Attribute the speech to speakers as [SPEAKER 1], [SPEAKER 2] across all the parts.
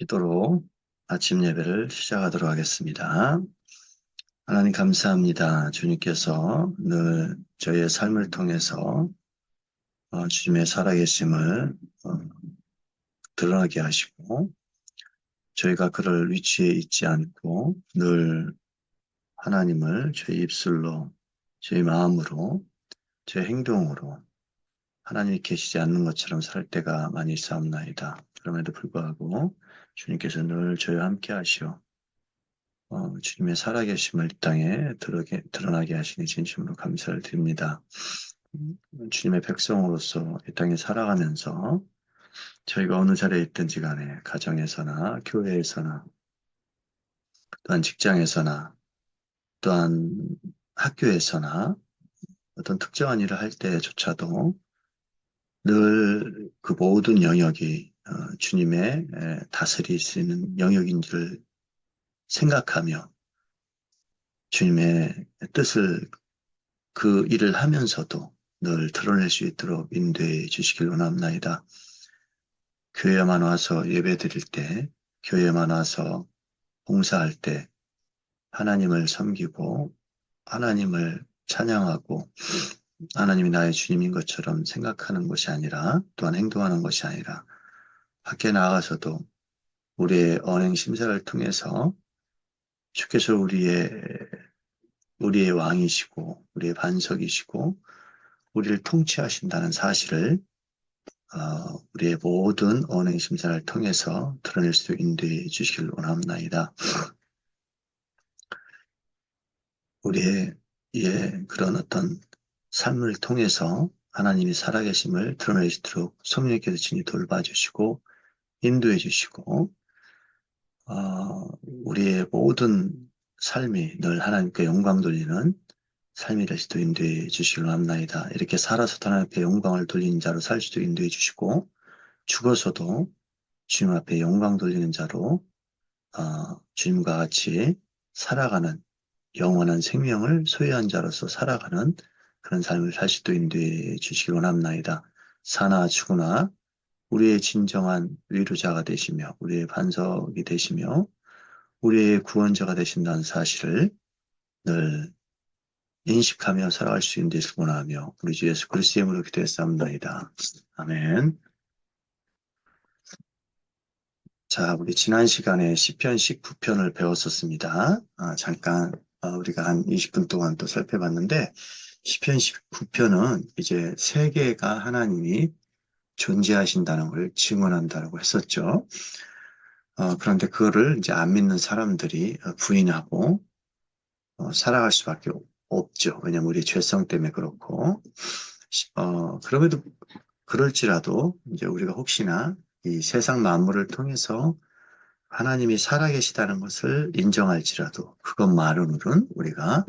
[SPEAKER 1] 기도로 아침 예배를 시작하도록 하겠습니다. 하나님 감사합니다. 주님께서 늘 저희의 삶을 통해서 어, 주님의 살아계심을 어, 드러나게 하시고 저희가 그럴 위치에 있지 않고 늘 하나님을 저희 입술로 저희 마음으로 저희 행동으로 하나님이 계시지 않는 것처럼 살 때가 많이 있사옵나이다. 그럼에도 불구하고 주님께서 늘 저희와 함께 하시어 어, 주님의 살아계심을 이 땅에 드러게, 드러나게 하시니 진심으로 감사를 드립니다. 음, 주님의 백성으로서 이 땅에 살아가면서 저희가 어느 자리에 있든지 간에 가정에서나 교회에서나 또한 직장에서나 또한 학교에서나 어떤 특정한 일을 할 때조차도 늘 그 모든 영역이 어, 주님의 다스릴 수 있는 영역인 줄 생각하며 주님의 뜻을 그 일을 하면서도 늘 드러낼 수 있도록 인도해 주시길 원합나이다. 교회에만 와서 예배 드릴 때, 교회에만 와서 봉사할 때, 하나님을 섬기고, 하나님을 찬양하고, 하나님이 나의 주님인 것처럼 생각하는 것이 아니라, 또한 행동하는 것이 아니라, 밖에 나가서도 우리의 언행 심사를 통해서 주께서 우리의 우리의 왕이시고 우리의 반석이시고 우리를 통치하신다는 사실을 어, 우리의 모든 언행 심사를 통해서 드러낼 수 인도해 주시길 원합나이다. 우리의 예, 그런 어떤 삶을 통해서 하나님이 살아계심을 있도록 성령께서 진히 돌봐주시고 인도해 주시고 어, 우리의 모든 삶이 늘 하나님께 영광 돌리는 삶이 될 수도 인도해 주시기로 합나이다. 이렇게 살아서 하나님께 영광을 돌리는 자로 살 수도 인도해 주시고 죽어서도 주님 앞에 영광 돌리는 자로 어, 주님과 같이 살아가는 영원한 생명을 소유한 자로서 살아가는 그런 삶을 살 수도 인도해 주시기로 합나이다. 사나 죽으나 우리의 진정한 위로자가 되시며 우리의 반석이 되시며 우리의 구원자가 되신다는 사실을 늘 인식하며 살아갈 수 있는 데서 원하며 우리 주 예수 그리스도의 이름으로 기도했사옵나이다. 아멘. 자, 우리 지난 시간에 시편 19편을 배웠었습니다. 아, 잠깐 어, 우리가 한 20분 동안 또 살펴봤는데 시편 19편은 이제 세계가 하나님이 존재하신다는 걸 증언한다고 했었죠. 어, 그런데 그거를 이제 안 믿는 사람들이 어, 부인하고 어, 살아갈 수밖에 없죠. 왜냐면 우리 죄성 때문에 그렇고 어, 그럼에도 그럴지라도 이제 우리가 혹시나 이 세상 만물을 통해서 하나님이 살아계시다는 것을 인정할지라도 그것만으로는 우리가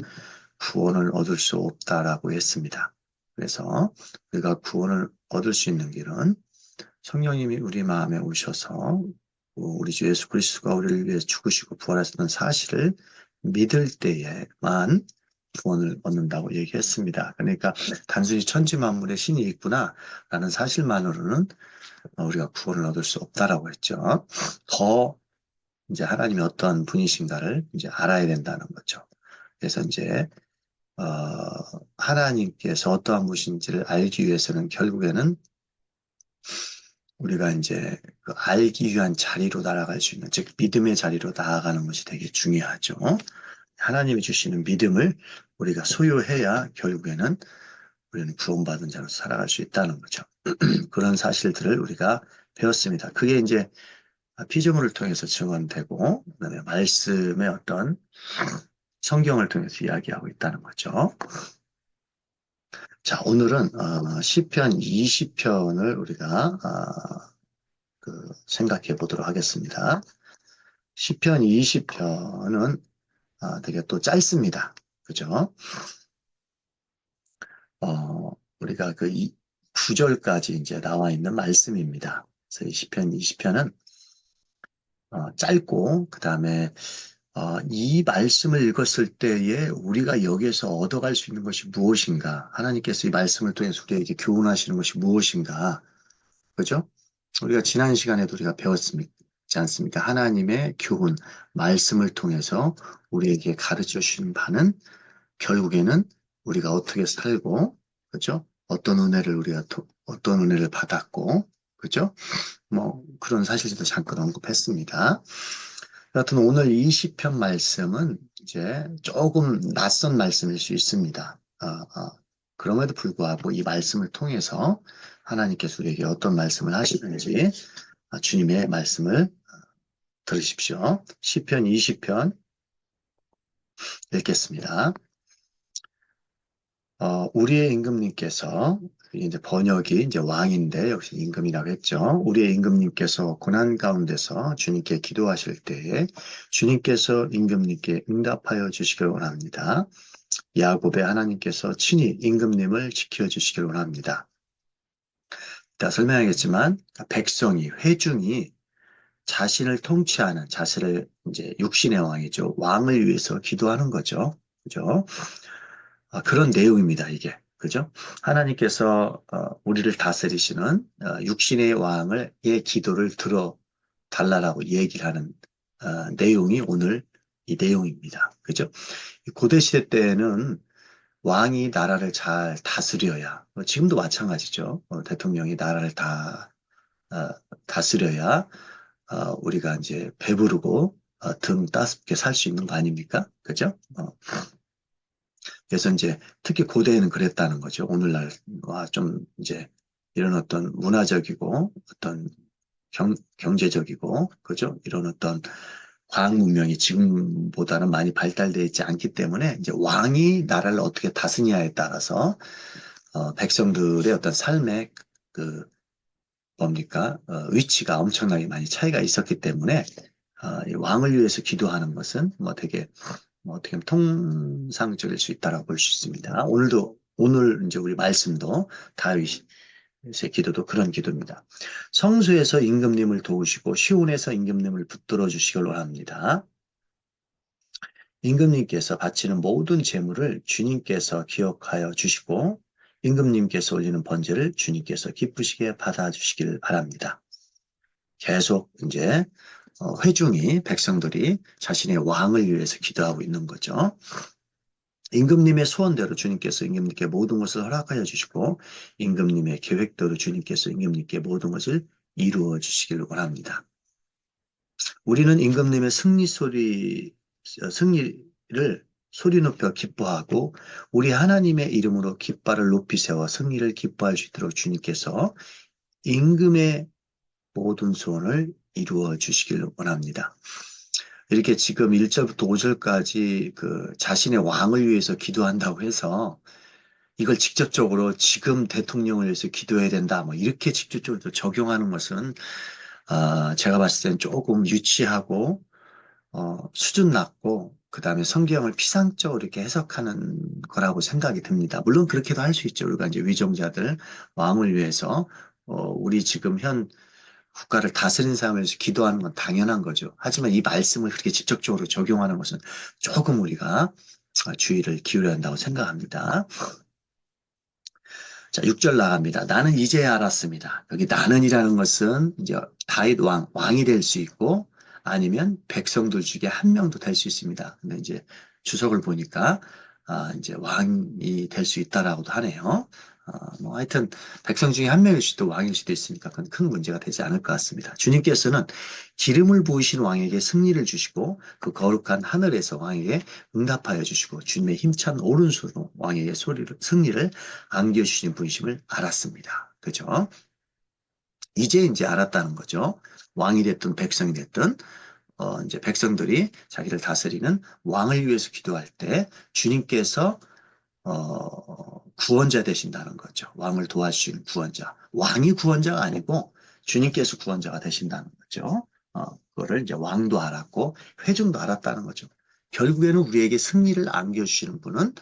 [SPEAKER 1] 구원을 얻을 수 없다라고 했습니다. 그래서 우리가 구원을 얻을 수 있는 길은 성령님이 우리 마음에 오셔서 우리 주 예수 그리스도가 우리를 위해 죽으시고 부활하셨던 사실을 믿을 때에만 구원을 얻는다고 얘기했습니다. 그러니까 단순히 천지 만물의 신이 있구나 라는 사실만으로는 우리가 구원을 얻을 수 없다라고 했죠. 더 이제 하나님이 어떤 분이신가를 이제 알아야 된다는 거죠. 그래서 이제 어, 하나님께서 어떠한 분이신지를 알기 위해서는 결국에는 우리가 이제 그 알기 위한 자리로 날아갈 수 있는, 즉, 믿음의 자리로 나아가는 것이 되게 중요하죠. 하나님이 주시는 믿음을 우리가 소유해야 결국에는 우리는 구원받은 자로 살아갈 수 있다는 거죠. 그런 사실들을 우리가 배웠습니다. 그게 이제 피조물을 통해서 증언되고, 그 다음에 말씀의 어떤 성경을 통해서 이야기하고 있다는 거죠. 자, 오늘은 어, 시편 20편을 우리가 어, 그 생각해 보도록 하겠습니다. 시편 20편은 어, 되게 또 짧습니다. 그죠? 어, 우리가 그 9절까지 이제 나와 있는 말씀입니다. 그래서 이 시편 20편은 어, 짧고 그 다음에 어, 이 말씀을 읽었을 때에 우리가 여기에서 얻어갈 수 있는 것이 무엇인가? 하나님께서 이 말씀을 통해서 우리에게 교훈하시는 것이 무엇인가? 그죠? 우리가 지난 시간에도 우리가. 있지 않습니까? 하나님의 교훈, 말씀을 통해서 우리에게 가르쳐 주신 바는 결국에는 우리가 어떻게 살고, 그죠? 어떤 은혜를 우리가, 도- 어떤 은혜를 받았고, 그죠? 뭐, 그런 사실도 잠깐 언급했습니다. 여하튼 오늘 20편 말씀은 이제 조금 낯선 말씀일 수 있습니다. 어, 어, 그럼에도 불구하고 이 말씀을 통해서 하나님께서 우리에게 어떤 말씀을 하시는지 아, 주님의 말씀을 어, 들으십시오. 시편 20편 읽겠습니다. 어, 우리의 임금님께서 이제 번역이 이제 왕인데 역시 임금이라고 했죠. 우리의 임금님께서 고난 가운데서 주님께 기도하실 때에 주님께서 임금님께 응답하여 주시길 원합니다. 야곱의 하나님께서 친히 임금님을 지켜주시길 원합니다. 자, 설명하겠지만 백성이 회중이 자신을 통치하는 자신을 이제 육신의 왕이죠. 왕을 위해서 기도하는 거죠. 그죠? 아, 그런 내용입니다, 이게. 그죠? 하나님께서 어, 우리를 다스리시는 어, 육신의 왕을 의 기도를 들어 달라라고 얘기를 하는 어, 내용이 오늘 이 내용입니다. 그죠? 고대 시대 때는 왕이 나라를 잘 다스려야 뭐 지금도 마찬가지죠. 어, 대통령이 나라를 다 어, 다스려야 어, 우리가 이제 배부르고 어, 등 따숩게 살 수 있는 거 아닙니까? 그죠? 어. 그래서 이제 특히 고대에는 그랬다는 거죠. 오늘날과 좀 이제 이런 어떤 문화적이고 어떤 경, 경제적이고 그죠? 이런 어떤 과학 문명이 지금보다는 많이 발달되어 있지 않기 때문에 이제 왕이 나라를 어떻게 다스냐에 따라서 어, 백성들의 어떤 삶의 그 뭡니까 어, 위치가 엄청나게 많이 차이가 있었기 때문에 어, 이 왕을 위해서 기도하는 것은 뭐 되게 뭐 어떻게 보면 통상적일 수 있다라고 볼 수 있습니다. 오늘도 오늘 이제 우리 말씀도 다윗의 기도도 그런 기도입니다. 성수에서 임금님을 도우시고 시온에서 임금님을 붙들어 주시길 원합니다. 임금님께서 바치는 모든 재물을 주님께서 기억하여 주시고 임금님께서 올리는 번제를 주님께서 기쁘시게 받아주시길 바랍니다. 계속 이제 어, 회중이 백성들이 자신의 왕을 위해서 기도하고 있는 거죠. 임금님의 소원대로 주님께서 임금님께 모든 것을 허락하여 주시고 임금님의 계획대로 주님께서 임금님께 모든 것을 이루어 주시기를 원합니다. 우리는 임금님의 승리 소리, 어, 승리를 소리 높여 기뻐하고 우리 하나님의 이름으로 깃발을 높이 세워 승리를 기뻐할 수 있도록 주님께서 임금의 모든 소원을 이루어 주시길 원합니다. 이렇게 지금 1절부터 5절까지 그 자신의 왕을 위해서 기도한다고 해서 이걸 직접적으로 지금 대통령을 위해서 기도해야 된다. 뭐 이렇게 직접적으로 적용하는 것은 아, 제가 봤을 땐 조금 유치하고 어, 수준 낮고 그 다음에 성경을 피상적으로 이렇게 해석하는 거라고 생각이 듭니다. 물론 그렇게도 할 수 있죠. 우리가 이제 위정자들 왕을 위해서 어, 우리 지금 현 국가를 다스린 사람에서 기도하는 건 당연한 거죠. 하지만 이 말씀을 그렇게 직접적으로 적용하는 것은 조금 우리가 주의를 기울여야 한다고 생각합니다. 자, 6절 나갑니다. 나는 이제 알았습니다. 여기 나는이라는 것은 이제 다윗 왕, 왕이 될 수 있고 아니면 백성들 중에 한 명도 될 수 있습니다. 근데 이제 주석을 보니까 아, 이제 왕이 될 수 있다라고도 하네요. 어, 뭐 하여튼 백성 중에 한 명일 수도 왕일 수도 있으니까 그건 큰 문제가 되지 않을 것 같습니다. 주님께서는 기름을 부으신 왕에게 승리를 주시고 그 거룩한 하늘에서 왕에게 응답하여 주시고 주님의 힘찬 오른손으로 왕에게 소리를 승리를 안겨주시는 분이심을 알았습니다. 그죠? 이제 이제 알았다는 거죠. 왕이 됐든 백성이 됐든 어, 이제 백성들이 자기를 다스리는 왕을 위해서 기도할 때 주님께서 어, 구원자 되신다는 거죠. 왕을 도와주시는 구원자. 왕이 구원자가 아니고 주님께서 구원자가 되신다는 거죠. 어, 그거를 이제 왕도 알았고 회중도 알았다는 거죠. 결국에는 우리에게 승리를 안겨주시는 분은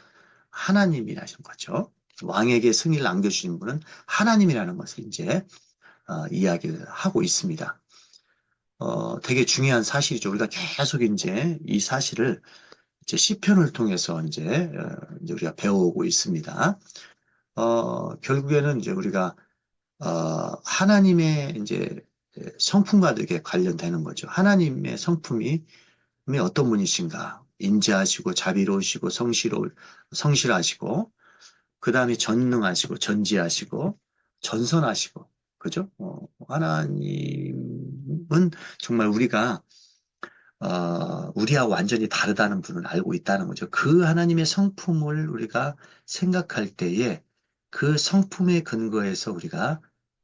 [SPEAKER 1] 하나님이라는 거죠. 왕에게 승리를 안겨주시는 분은 하나님이라는 것을 이제 어, 이야기를 하고 있습니다. 어, 되게 중요한 사실이죠. 우리가 계속 이제 이 사실을 이제 시편을 통해서 이제, 어, 이제 우리가 배워오고 있습니다. 어, 결국에는 이제 우리가 어, 하나님의 이제 예, 성품과도 이게 관련되는 거죠. 하나님의 성품이 어떤 분이신가? 인자하시고 자비로우시고 성실호, 성실하시고 그 다음에 전능하시고 전지하시고 전선하시고 그죠? 어, 하나님은 정말 우리가 어, 우리와 완전히 다르다는 분을 알고 있다는 거죠. 그 하나님의 성품을 우리가 생각할 때에 그 성품의 근거에서 우리가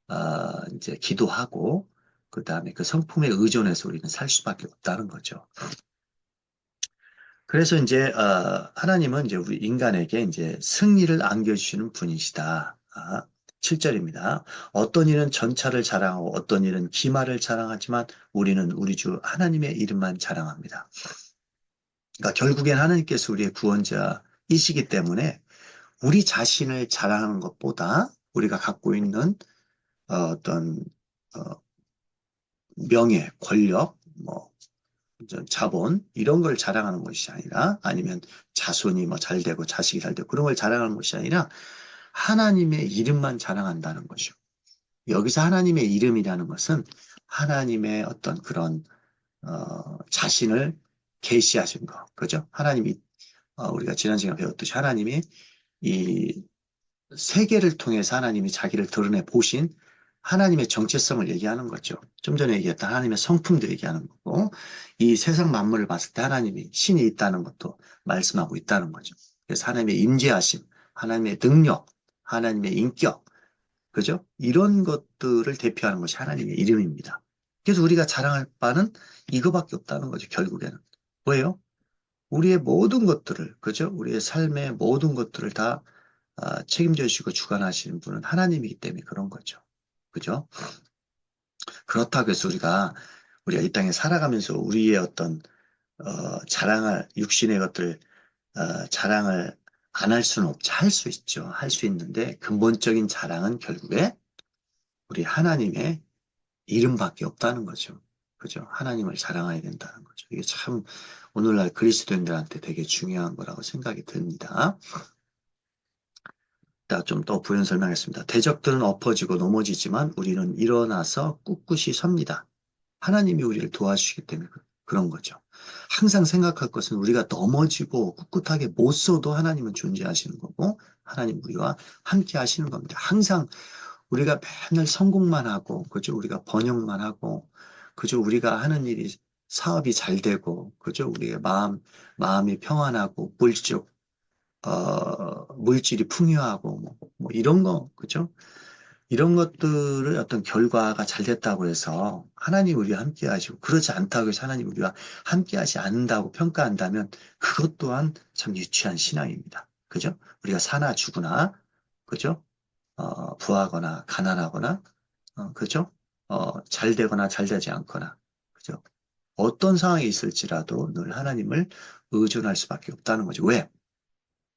[SPEAKER 1] 어, 이제 기도하고 그 다음에 그 성품에 의존해서 우리는 살 수밖에 없다는 거죠. 그래서 이제 어, 하나님은 이제 우리 인간에게 이제 승리를 안겨주시는 분이시다. 아, 7절입니다. 어떤 일은 전차를 자랑하고 어떤 일은 기마를 자랑하지만 우리는 우리 주 하나님의 이름만 자랑합니다. 그러니까 결국엔 하나님께서 우리의 구원자이시기 때문에 우리 자신을 자랑하는 것보다 우리가 갖고 있는 어, 어떤 어, 명예, 권력, 뭐 자본 이런 걸 자랑하는 것이 아니라 아니면 자손이 뭐 잘 되고 자식이 잘 되고 그런 걸 자랑하는 것이 아니라 하나님의 이름만 자랑한다는 것이요. 여기서 하나님의 이름이라는 것은 하나님의 어떤 그런 어, 자신을 계시하신 거, 그죠? 하나님이 어, 우리가 지난 시간에 배웠듯이 하나님이 이 세계를 통해서 하나님이 자기를 드러내 보신 하나님의 정체성을 얘기하는 거죠. 좀 전에 얘기했던 하나님의 성품도 얘기하는 거고, 이 세상 만물을 봤을 때 하나님이 신이 있다는 것도 말씀하고 있다는 거죠. 그래서 하나님의 임재하심, 하나님의 능력, 하나님의 인격, 그죠? 이런 것들을 대표하는 것이 하나님의 이름입니다. 그래서 우리가 자랑할 바는 이거밖에 없다는 거죠, 결국에는. 왜요? 우리의 모든 것들을, 그죠? 우리의 삶의 모든 것들을 다 아, 책임져 주시고 주관하시는 분은 하나님이기 때문에 그런 거죠. 그죠? 그렇다고 해서 우리가, 우리가 이 땅에 살아가면서 우리의 어떤, 어, 자랑할, 육신의 것들, 어, 자랑을 안 할 수는 없죠. 할수 있죠. 할 수 있는데 근본적인 자랑은 결국에 우리 하나님의 이름밖에 없다는 거죠. 그죠? 하나님을 자랑해야 된다는 거죠. 이게 참 오늘날 그리스도인들한테 되게 중요한 거라고 생각이 듭니다. 좀더 부연 설명하겠습니다. 대적들은 엎어지고 넘어지지만 우리는 일어나서 꿋꿋이 섭니다. 하나님이 우리를 도와주시기 때문에 그런 거죠. 항상 생각할 것은 우리가 넘어지고 꿋꿋하게 못 써도 하나님은 존재하시는 거고 하나님 우리와 함께 하시는 겁니다. 항상 우리가 맨날 성공만 하고 그죠? 우리가 번영만 하고 그죠? 우리가 하는 일이 사업이 잘 되고 그죠? 우리의 마음 마음이 평안하고 물적 어, 물질이 풍요하고 뭐, 뭐 이런 거 그죠? 이런 것들을 어떤 결과가 잘 됐다고 해서 하나님 우리와 함께 하시고 그렇지 않다고 해서 하나님 우리와 함께 하지 않는다고 평가한다면 그것 또한 참 유치한 신앙입니다. 그죠? 우리가 사나 죽으나 그죠? 어, 부하거나 가난하거나 어, 그죠? 어, 잘 되거나 잘 되지 않거나 그죠? 어떤 상황이 있을지라도 늘 하나님을 의존할 수밖에 없다는 거죠. 왜?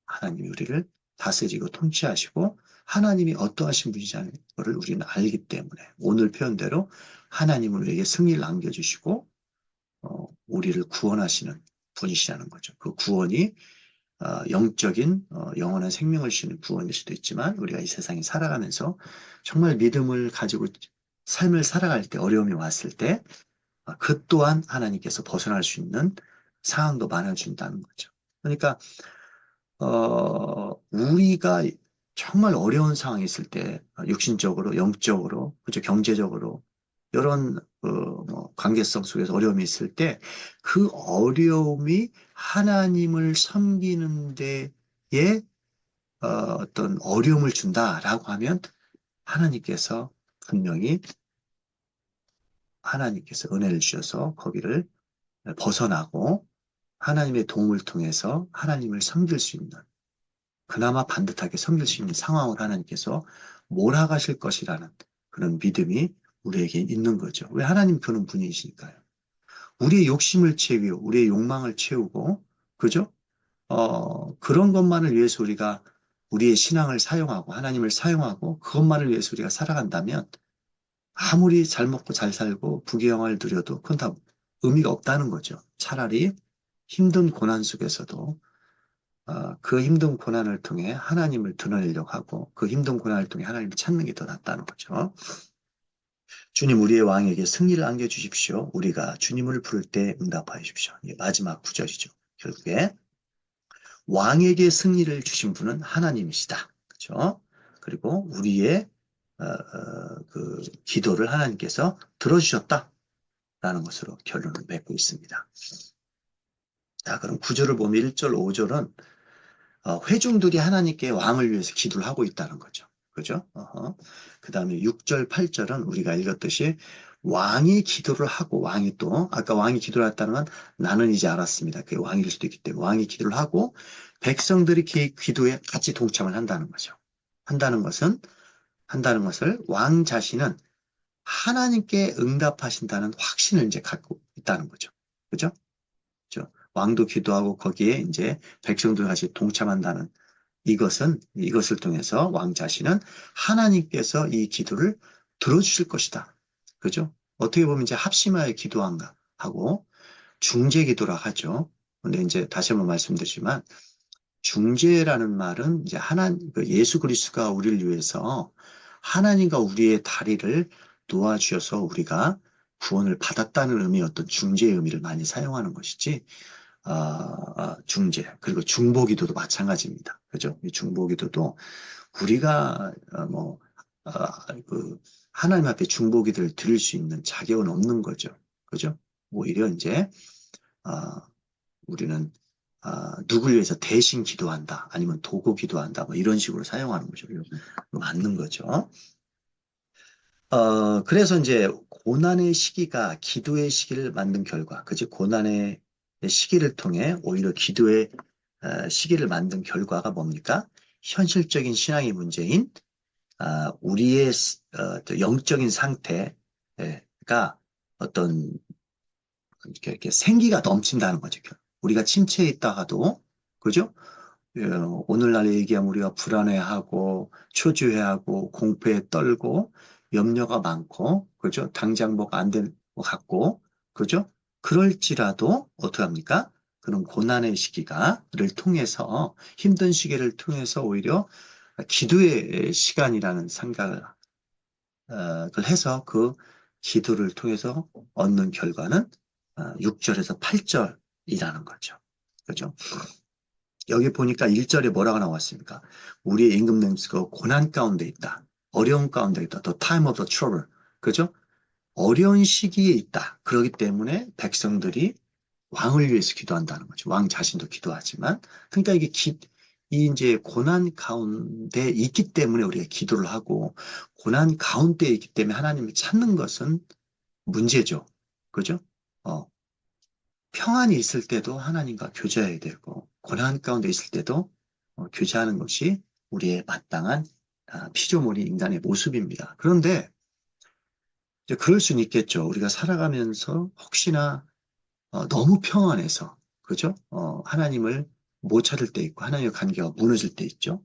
[SPEAKER 1] 하나님이 우리를 다스리고 통치하시고 하나님이 어떠하신 분이냐는 것을 우리는 알기 때문에 오늘 표현대로 하나님은 우리에게 승리를 안겨주시고 어, 우리를 구원하시는 분이시라는 거죠. 그 구원이 어, 영적인 어, 영원한 생명을 주는 구원일 수도 있지만 우리가 이 세상에 살아가면서 정말 믿음을 가지고 삶을 살아갈 때 어려움이 왔을 때그 어, 또한 하나님께서 벗어날 수 있는 상황도 많아준다는 거죠. 그러니까 어, 우리가 정말 어려운 상황이 있을 때 육신적으로, 영적으로, 그죠? 경제적으로 이런 어, 뭐 관계성 속에서 어려움이 있을 때 그 어려움이 하나님을 섬기는 데에 어, 어떤 어려움을 준다라고 하면 하나님께서 분명히 하나님께서 은혜를 주셔서 거기를 벗어나고 하나님의 도움을 통해서 하나님을 섬길 수 있는 그나마 반듯하게 섬길 수 있는 상황을 하나님께서 몰아가실 것이라는 그런 믿음이 우리에게 있는 거죠. 왜 하나님 그런 분이시니까요. 우리의 욕심을 채우고 우리의 욕망을 채우고 그죠? 어, 그런 것만을 위해서 우리가 우리의 신앙을 사용하고 하나님을 사용하고 그것만을 위해서 우리가 살아간다면 아무리 잘 먹고 잘 살고 부귀영화를 누려도 그건 다 의미가 없다는 거죠. 차라리 힘든 고난 속에서도 어, 그 힘든 고난을 통해 하나님을 드러내려고 하고 그 힘든 고난을 통해 하나님을 찾는 게 더 낫다는 거죠. 주님 우리의 왕에게 승리를 안겨주십시오. 우리가 주님을 부를 때. 이게 마지막 구절이죠. 결국에 왕에게 승리를 주신 분은 하나님이시다. 그렇죠? 그리고 우리의 어, 어, 그 기도를 하나님께서 들어주셨다. 라는 것으로 결론을 맺고 있습니다. 자, 그럼 구절을 보면 1절, 5절은 어, 회중들이 하나님께 왕을 위해서 기도를 하고 있다는 거죠. 그죠? 그 다음에 6절, 8절은 우리가 읽었듯이 왕이 기도를 하고 왕이 또 아까 왕이 기도를 했다는 건 나는 이제 알았습니다. 그게 왕일 수도 있기 때문에 왕이 기도를 하고 백성들이 그 기도에 같이 동참을 한다는 거죠. 한다는 것은 한다는 것을 왕 자신은 하나님께 응답하신다는 확신을 이제 갖고 있다는 거죠. 그죠? 그죠? 왕도 기도하고 거기에 이제 백성들 같이 동참한다는 이것은 이것을 통해서 왕 자신은 하나님께서 이 기도를 들어주실 것이다. 그죠? 어떻게 보면 이제 합심하여 기도한가 하고 중재 기도라 하죠. 근데 이제 다시 한번 말씀드리지만 중재라는 말은 이제 하나 그 예수 그리스도가 우리를 위해서 하나님과 우리의 다리를 놓아주셔서 우리가 구원을 받았다는 의미의 어떤 중재의 의미를 많이 사용하는 것이지 어, 어, 중재 그리고 중보기도도 마찬가지입니다. 그죠? 이 중보기도도 우리가 어, 뭐 어, 그 하나님 앞에 중보기도를 드릴 수 있는 자격은 없는 거죠. 그죠? 오히려 이제 어, 우리는 어, 누굴 위해서 대신 기도한다 아니면 도구 기도한다 뭐 이런 식으로 사용하는 거죠. 맞는 거죠. 어, 그래서 이제 고난의 시기가 기도의 시기를 만든 결과, 그지? 고난의 시기를 통해 오히려 기도의 어, 시기를 만든 결과가 뭡니까? 현실적인 신앙의 문제인 아, 우리의 어, 영적인 상태가 어떤 이렇게, 이렇게 생기가 넘친다는 거죠. 우리가 침체에 있다가도 그죠? 어, 오늘날 얘기하면 우리가 불안해하고 초조해하고 공포에 떨고 염려가 많고, 그죠? 당장 뭐가 안 될 것 같고, 그죠? 그럴지라도 어떻게 합니까? 그런 고난의 시기가를 통해서 힘든 시기를 통해서 오히려 기도의 시간이라는 생각을 어, 해서 그 기도를 통해서 얻는 결과는 6절에서 어, 8절이라는 거죠. 그죠? 여기 보니까 1절에 뭐라고 나왔습니까? 우리의 임금 냄새가 고난 가운데 있다. 어려운 가운데 있다. The time of the trouble. 그죠? 어려운 시기에 있다. 그렇기 때문에 백성들이 왕을 위해서 기도한다는 거죠. 왕 자신도 기도하지만. 그러니까 이게 기, 이 이제 고난 가운데 있기 때문에 우리가 기도를 하고 고난 가운데 있기 때문에 하나님을 찾는 것은 문제죠. 그죠? 어. 평안이 있을 때도 하나님과 교제해야 되고 고난 가운데 있을 때도 어, 교제하는 것이 우리의 마땅한 아, 피조물이 인간의 모습입니다. 그런데 이제 그럴 수는 있겠죠. 우리가 살아가면서 혹시나 어, 너무 평안해서 그죠? 어, 하나님을 못 찾을 때 있고 하나님의 관계가 무너질 때 있죠.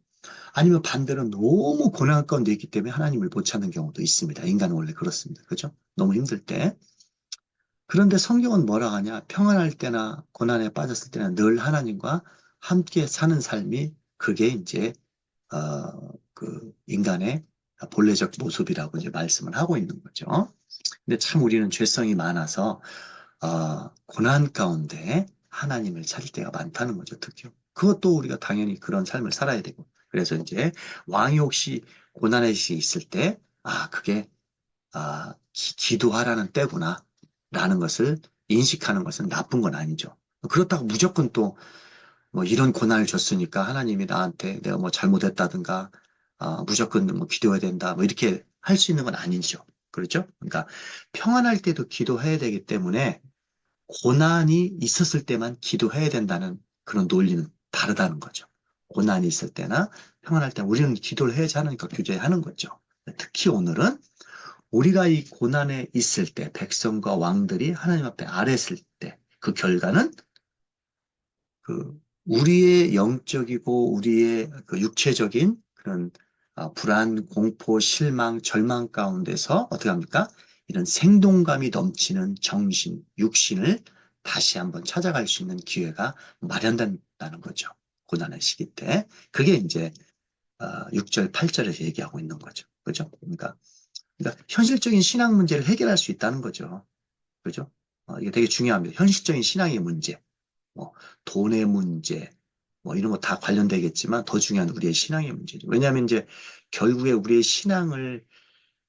[SPEAKER 1] 아니면 반대로 너무 고난 가운데 있기 때문에 하나님을 못 찾는 경우도 있습니다. 인간은 원래 그렇습니다. 그죠? 너무 힘들 때. 그런데 성경은 뭐라 하냐? 평안할 때나 고난에 빠졌을 때나 늘 하나님과 함께 사는 삶이 그게 이제 어, 그 인간의 본래적 모습이라고 이제 말씀을 하고 있는 거죠. 근데 참 우리는 죄성이 많아서 어, 고난 가운데 하나님을 찾을 때가 많다는 거죠. 특히 그것도 우리가 당연히 그런 삶을 살아야 되고 그래서 이제 왕이 혹시 고난에 있을 때 아 그게 아 기, 도하라는 때구나 라는 것을 인식하는 것은 나쁜 건 아니죠. 그렇다고 무조건 또 뭐 이런 고난을 줬으니까 하나님이 나한테 내가 뭐 잘못했다든가 어, 무조건 뭐 기도해야 된다 뭐 이렇게 할 수 있는 건 아니죠. 그렇죠? 그러니까 평안할 때도 기도해야 되기 때문에 고난이 있었을 때만 기도해야 된다는 그런 논리는 다르다는 거죠. 고난이 있을 때나 평안할 때 우리는 기도를 해야지 하니까 교제하는 거죠. 특히 오늘은 우리가 이 고난에 있을 때 백성과 왕들이 하나님 앞에 아랬을 때 그 결과는 그 우리의 영적이고 우리의 그 육체적인 그런 아, 불안, 공포, 실망, 절망 가운데서 어떻게 합니까? 이런 생동감이 넘치는 정신, 육신을 다시 한번 찾아갈 수 있는 기회가 마련된다는 거죠. 고난의 시기 때. 그게 이제 6절, 어, 8절에서 얘기하고 있는 거죠. 그죠? 그러니까 그러니까 현실적인 신앙 문제를 해결할 수 있다는 거죠. 그죠? 어, 이게 되게 중요합니다. 현실적인 신앙의 문제, 뭐 돈의 문제, 뭐 이런 거 다 관련되겠지만 더 중요한 우리의 신앙의 문제죠. 왜냐하면 이제 결국에 우리의 신앙을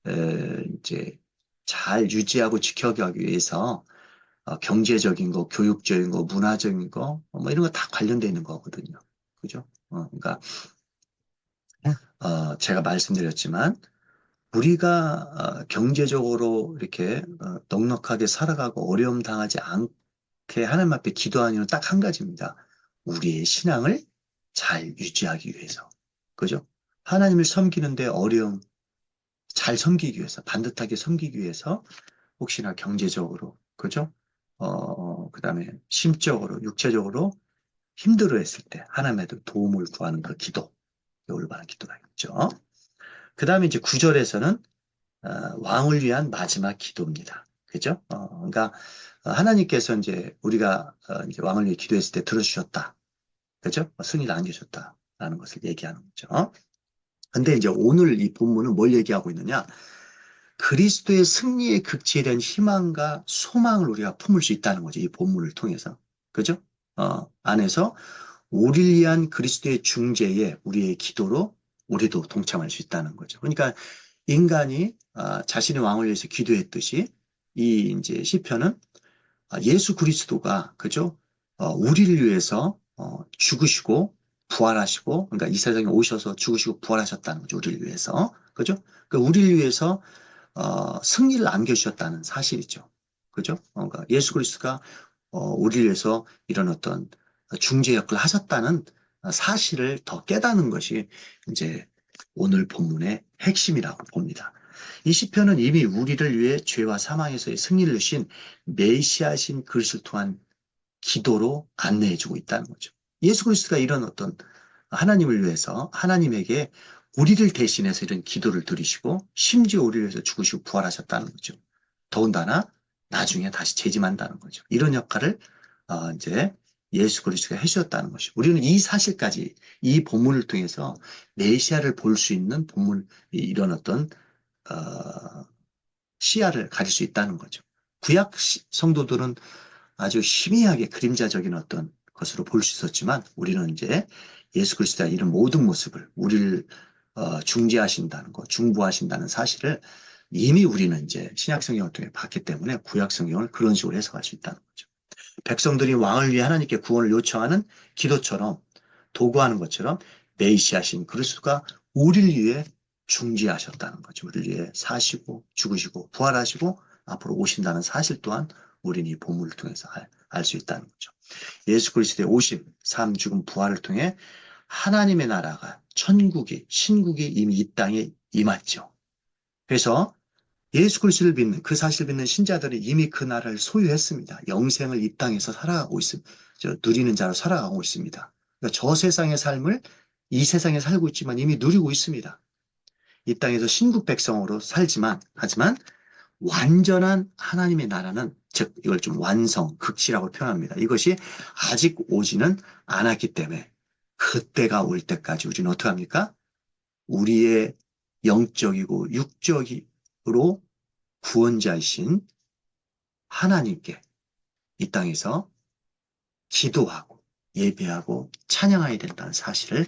[SPEAKER 1] 에, 이제 잘 유지하고 지켜가기 위해서 어, 경제적인 거, 교육적인 거, 문화적인 거, 뭐 이런 거 다 관련되어 있는 거거든요. 그죠? 어, 그러니까 어, 제가 말씀드렸지만 우리가 어, 경제적으로 이렇게 어, 넉넉하게 살아가고 어려움 당하지 않게 하나님 앞에 기도하는 딱 한 가지입니다. 우리의 신앙을 잘 유지하기 위해서. 그죠? 하나님을 섬기는데 어려움 잘 섬기기 위해서, 반듯하게 섬기기 위해서 혹시나 경제적으로, 그죠? 어, 그 다음에 심적으로, 육체적으로 힘들어 했을 때 하나님의 도움을 구하는 그 기도. 올바른 기도가 있죠. 그 다음에 이제 구절에서는 어, 왕을 위한 마지막 기도입니다. 그죠? 어, 그러니까 어, 하나님께서 이제 우리가 어, 이제 왕을 위해 기도했을 때 들어주셨다. 그죠? 승리를 안겨줬다 라는 것을 얘기하는 거죠. 근데 이제 오늘 이 본문은 뭘 얘기하고 있느냐? 그리스도의 승리의 극치에 대한 희망과 소망을 우리가 품을 수 있다는 거죠. 이 본문을 통해서. 그죠? 어, 안에서 우리를 위한 그리스도의 중재에 우리의 기도로 우리도 동참할 수 있다는 거죠. 그러니까 인간이 어, 자신의 왕을 위해서 기도했듯이 이 이제 시편은 아, 예수 그리스도가 그죠? 어, 우리를 위해서 어, 죽으시고 부활하시고 그러니까 이 세상에 오셔서 죽으시고 부활하셨다는 거죠. 우리를 위해서 그죠? 그 우리를 위해서 어, 승리를 안겨주셨다는 사실이죠. 그죠? 어, 그러니까 예수 그리스도가 어, 우리를 위해서 이런 어떤 중재 역할을 하셨다는 사실을 더 깨닫는 것이 이제 오늘 본문의 핵심이라고 봅니다. 이 시편은 이미 우리를 위해 죄와 사망에서의 승리를 주신 메시아신 그리스를 통한 기도로 안내해주고 있다는 거죠. 예수 그리스도가 이런 어떤 하나님을 위해서 하나님에게 우리를 대신해서 이런 기도를 드리시고 심지어 우리를 위해서 죽으시고 부활하셨다는 거죠. 더군다나 나중에 다시 재림한다는 거죠. 이런 역할을 어 이제 예수 그리스도가 해주셨다는 것이. 우리는 이 사실까지 이 본문을 통해서 메시아를 볼 수 있는 본문 이런 어떤 어, 시야를 가질 수 있다는 거죠. 구약 성도들은 아주 희미하게 그림자적인 어떤 것으로 볼 수 있었지만 우리는 이제 예수 그리스도의 이런 모든 모습을 우리를 어, 중재하신다는 것, 중부하신다는 사실을 이미 우리는 이제 신약 성경을 통해 봤기 때문에 구약 성경을 그런 식으로 해석할 수 있다는 거죠. 백성들이 왕을 위해 하나님께 구원을 요청하는 기도처럼 도구하는 것처럼 메시아신 그리스도가 우리를 위해 중지하셨다는 거죠. 우리를 위해 사시고 죽으시고 부활하시고 앞으로 오신다는 사실 또한 우리는 이 본문을 통해서 알 수 있다는 거죠. 예수 그리스도의 오심, 삶, 죽음, 부활을 통해 하나님의 나라가 천국이 신국이 이미 이 땅에 임했죠. 그래서 예수 그리스도를 믿는 그 사실을 믿는 신자들이 이미 그 나라를 소유했습니다. 영생을 이 땅에서 살아가고 있습니다. 누리는 자로 살아가고 있습니다. 그러니까 저 세상의 삶을 이 세상에 살고 있지만 이미 누리고 있습니다. 이 땅에서 신국 백성으로 살지만 하지만 완전한 하나님의 나라는 즉 이걸 좀 완성, 극치라고 표현합니다. 이것이 아직 오지는 않았기 때문에 그때가 올 때까지 우리는 어떻게 합니까? 우리의 영적이고 육적으로 구원자이신 하나님께 이 땅에서 기도하고 예배하고 찬양해야 된다는 사실을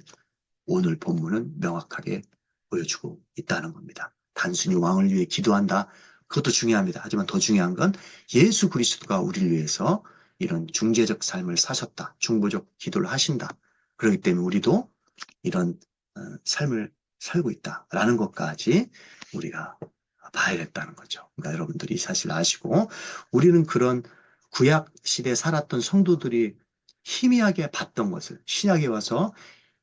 [SPEAKER 1] 오늘 본문은 명확하게 보여주고 있다는 겁니다. 단순히 왕을 위해 기도한다. 그것도 중요합니다. 하지만 더 중요한 건 예수 그리스도가 우리를 위해서 이런 중재적 삶을 사셨다. 중보적 기도를 하신다. 그렇기 때문에 우리도 이런 어, 삶을 살고 있다라는 것까지 우리가 봐야겠다는 거죠. 그러니까 여러분들이 이 사실 아시고 우리는 그런 구약 시대에 살았던 성도들이 희미하게 봤던 것을 신약에 와서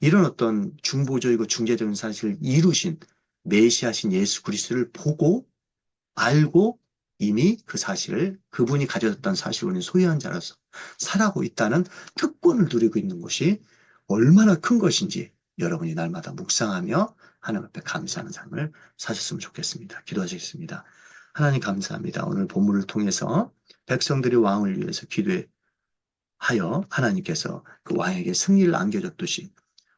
[SPEAKER 1] 이런 어떤 중보적이고 중재적인 사실을 이루신 메시아신 예수 그리스도를 보고 알고 이미 그 사실을 그분이 가져졌던 사실을 소유한 자로서 살아가고 있다는 특권을 누리고 있는 것이 얼마나 큰 것인지 여러분이 날마다 묵상하며 하나님 앞에 감사하는 삶을 사셨으면 좋겠습니다. 기도하시겠습니다. 하나님 감사합니다. 오늘 본문을 통해서 백성들이 왕을 위해서 기도하여 하나님께서 그 왕에게 승리를 안겨줬듯이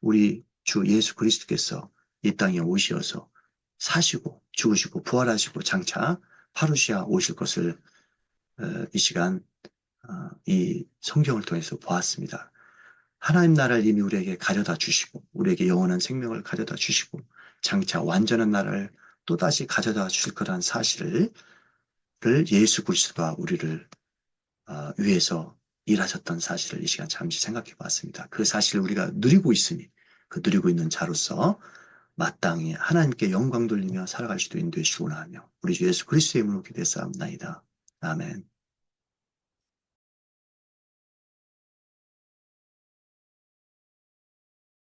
[SPEAKER 1] 우리 주 예수 그리스도께서 이 땅에 오시어서 사시고 죽으시고 부활하시고 장차 파루시아 오실 것을 어, 이 시간 어, 이 성경을 통해서 보았습니다. 하나님 나라를 이미 우리에게 가져다 주시고 우리에게 영원한 생명을 가져다 주시고 장차 완전한 나라를 또다시 가져다 주실 거란 사실을 를 예수 그리스도가 우리를 어, 위해서 일하셨던 사실을 이 시간 잠시 생각해 봤습니다. 그 사실을 우리가 누리고 있으니 그 누리고 있는 자로서 마땅히 하나님께 영광 돌리며 살아갈 수도 인도해 주시고 나하며 우리 주 예수 그리스도의 이름으로 기대사옵나이다. 아멘.